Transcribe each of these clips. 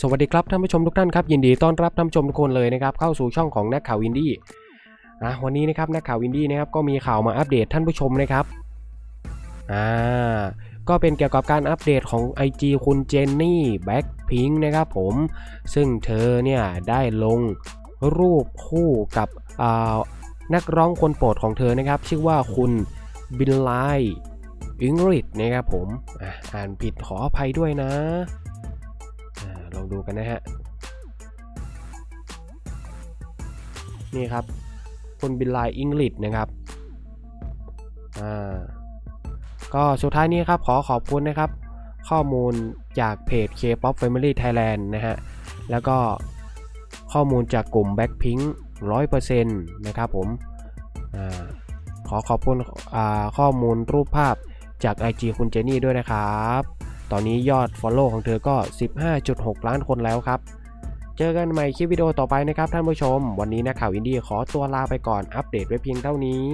สวัสดีครับท่านผู้ชมทุกท่านครับยินดีต้อนรับท่านผู้ชมทุกคนเลยนะครับเข้าสู่ช่องของนักข่าวอินดี้นะวันนี้นะครับนักข่าวอินดี้นะครับก็มีข่าวมาอัปเดตท่านผู้ชมนะครับอ่าก็เป็นเกี่ยวกับการอัปเดตของ IG คุณเจนนี่แบ็คพิงค์นะครับผมซึ่งเธอเนี่ยได้ลงรูปคู่กับอ่านักร้องคนโปรดของเธอนะครับ ชื่อว่าคุณบิลไลอิงริดนะครับผมอ่านผิดขออภัยด้วยนะ ลองดูกันนะฮะ นี่ครับคุณบิลไลอิงลิดนะครับ อ่า ก็สุดท้ายนี้ครับขอขอบคุณนะครับ ข้อมูลจากเพจ K-POP Family Thailand นะฮะ แล้วก็ข้อมูลจากกลุ่ม Blackpink 100%นะครับผมอ่าขอขอบคุณอ่าข้อมูลรูปภาพจาก IG คุณเจนี่ด้วยนะครับ ตอนนี้ยอด Follow ของเธอก็ 15.6 ล้านคนแล้วครับ เจอกันใหม่คลิปวิดีโอต่อไปนะครับท่านผู้ชม วันนี้นักข่าวอินดี้ขอตัวลาไปก่อนอัปเดตไว้เพียงเท่านี้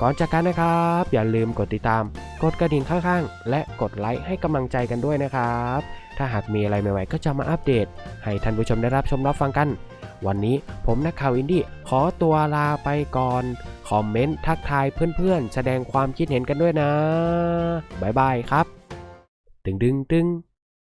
ก่อนจากกันนะครับ อย่าลืมกดติดตาม กดกระดิ่งข้างๆ และกดไลค์ให้กำลังใจกันด้วยนะครับ ถ้าหากมีอะไรใหม่ๆก็จะมาอัปเดต ให้ท่านผู้ชมได้รับชมรับฟังกัน วันนี้ผมนักข่าวอินดี้ขอตัวลาไปก่อน คอมเมนต์ทักทายเพื่อนๆ แสดงความคิดเห็นกันด้วยนะ บ๊ายบายครับ ตึงดึงตึง